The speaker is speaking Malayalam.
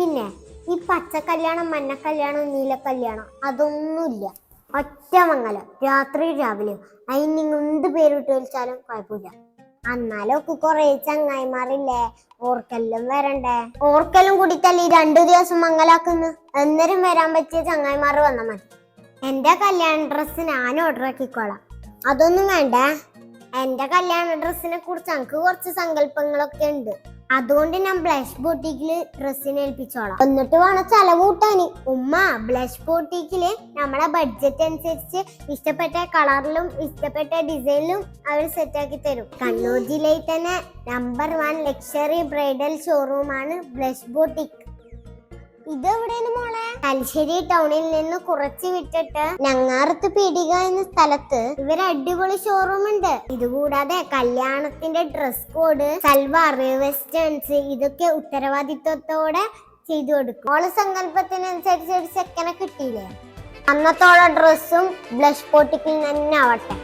പച്ച കല്യാണം മഞ്ഞ കല്യാണം നീല കല്യാണം അതൊന്നുമില്ല. ഒറ്റ മംഗലം. രാത്രി രാവിലെ നിങ്ങൾ എന്ത് പേരിട്ട് വിളിച്ചാലും കുഴപ്പമില്ല. അന്നാലൊക്കെ കൊറേ ചങ്ങായിമാറില്ലേ ഓർക്കെല്ലാം വരണ്ടേ? ഓർക്കെല്ലാം കൂടിട്ടല്ലേ ഈ രണ്ടു ദിവസം മംഗലാക്കുന്നു? അന്നേരം വരാൻ പറ്റിയ ചങ്ങായിമാർ വന്ന മതി. എന്റെ കല്യാണ ഡ്രസ്സ് ഞാൻ ഓർഡർ ആക്കിക്കോളാം. അതൊന്നും വേണ്ട. എന്റെ കല്യാണ ഡ്രസ്സിനെ കുറിച്ച് എനിക്ക് കുറച്ച് സങ്കല്പങ്ങളൊക്കെ ഉണ്ട്. അതുകൊണ്ട് ഞാൻ ബ്ലഷ് ബോട്ടിക്കിൽ ഡ്രസ്സിന് ഏൽപ്പിച്ചോളാം. എന്നിട്ട് വേണം ചെലവ് കൂട്ടാന്. ഉമ്മ ബ്ലഷ് ബോട്ടിക്കിൽ നമ്മളെ ബഡ്ജറ്റ് അനുസരിച്ച് ഇഷ്ടപ്പെട്ട കളറിലും ഇഷ്ടപ്പെട്ട ഡിസൈനിലും അവർ സെറ്റാക്കി തരും. കണ്ണൂർ ജില്ലയിൽ തന്നെ നമ്പർ വൺ ലക്ഷറി ബ്രൈഡൽ ഷോറൂമാണ് ബ്ലഷ് ബോട്ടിക് ഇതെവിടെയാണ് മോളെ? തലശ്ശേരി ടൗണിൽ നിന്ന് കുറച്ച് വിട്ടിട്ട് ഞങ്ങാറത്ത് പീടിക എന്ന സ്ഥലത്ത് ഇവർ അടിപൊളി ഷോറൂം ഉണ്ട്. ഇതുകൂടാതെ കല്യാണത്തിന്റെ ഡ്രസ് കോഡ് സൽവാർ വെസ്റ്റേൺസ് ഇതൊക്കെ ഉത്തരവാദിത്വത്തോടെ ചെയ്തു കൊടുക്കും. ഓളെ സങ്കല്പത്തിനനുസരിച്ച് ഒരു ചെക്കനെ കിട്ടിയില്ലേ? അന്നത്തോളം ഡ്രസ്സും ബ്ലഷ് പോട്ടിക്കിൽ തന്നെ ആവട്ടെ.